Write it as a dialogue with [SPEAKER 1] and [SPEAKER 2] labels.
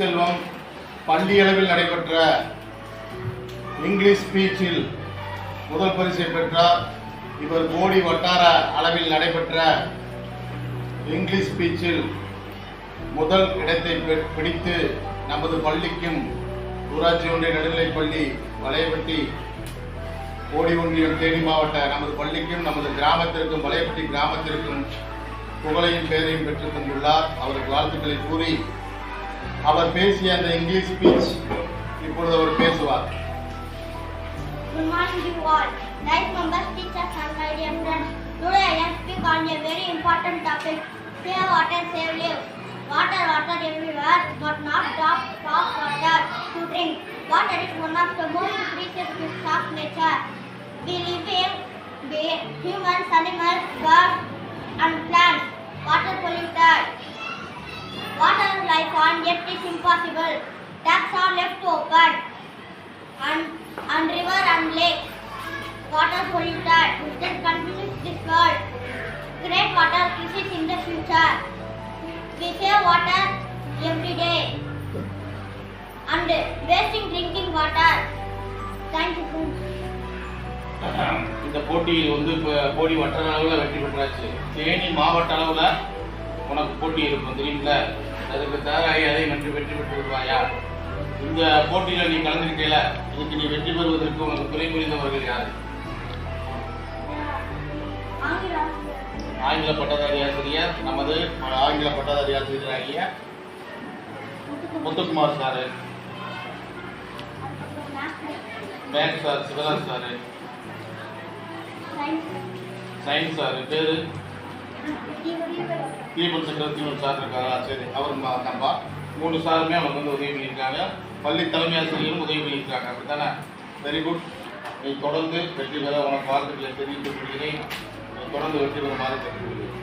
[SPEAKER 1] செல்வம். பள்ளி அளவில் நடைபெற்ற இங்கிலீஷ் ஸ்பீச்சில் முதல் பரிசை பெற்றார். இவர் கோடி வட்டார அளவில் நடைபெற்ற இங்கிலீஷ் ஸ்பீச்சில் முதல் இடத்தை பிடித்து நமது பள்ளிக்கும் ஊராட்சி ஒன்றிய நடுநிலைப் பள்ளி வளையப்பட்டி கோடி ஒன்றியம் தேனி மாவட்ட நமது பள்ளிக்கும் நமது கிராமத்திற்கும் வளையப்பட்டி கிராமத்திற்கும் புகழையும் பேரையும் பெற்றுத் தந்துள்ளார் அவருக்கு வாழ்த்துக்களை கூறி அவர் பேசிய அந்த இங்கிலீஷ் ஸ்பீச் இப்பொழுது அவர் பேசுவார்
[SPEAKER 2] Good morning to you all. Nice members, teachers and my dear friends. Today I am speak on a very important topic. Save water, save lives. Water, water everywhere, but not drop, drop water to drink. Water is one of the most precious gifts of nature. We live in be humans, animals, birds, Water life on earth is impossible. Taps are left open. And, and river and lake. Water polluted. which then continues this world, great water crisis in the future. We save water every day. And wasting drinking water. Thank you. friends.
[SPEAKER 1] இந்த போட்டியில் வந்து இப்போ போடி வட்டார அளவில் வெற்றி பெற்றாச்சு தேனி மாவட்ட அளவில் உனக்கு போட்டி இருக்கும் தெரியுங்களா அதுக்கு தயாராகி அதை வெற்றி வெற்றி பெற்று விடுவாயா இந்த போட்டியில் நீ கலந்துக்கிட்டேல இதுக்கு நீ வெற்றி பெறுவதற்கு உனக்கு துணை புரிந்தவர்கள் யார்? ஆங்கில பட்டதாரி ஆசிரியர் நமது ஆங்கில பட்டதாரி ஆசிரியராகிய Muthukumar sir. Maths sir Sivaraj sir. Science sir பேரு தீபன் சக்கரவர்த்தி ஒரு சார் இருக்காரா? சரி அவர் தம்பா மூணு சாருமே அவனுக்கு வந்து உதவி பண்ணியிருக்காங்க. பள்ளி தலைமை ஆசிரியரும் உதவி பண்ணியிருக்காங்க. அப்படித்தானே? வெரி குட் நீ தொடர்ந்து வெற்றி பெற உனக்கு வாழ்த்துக்களை தெரிவித்துக் கொள்கிறேன். நீ தொடர்ந்து வெற்றி பெறுமாறு கேட்டுக்கொள்கிறேன்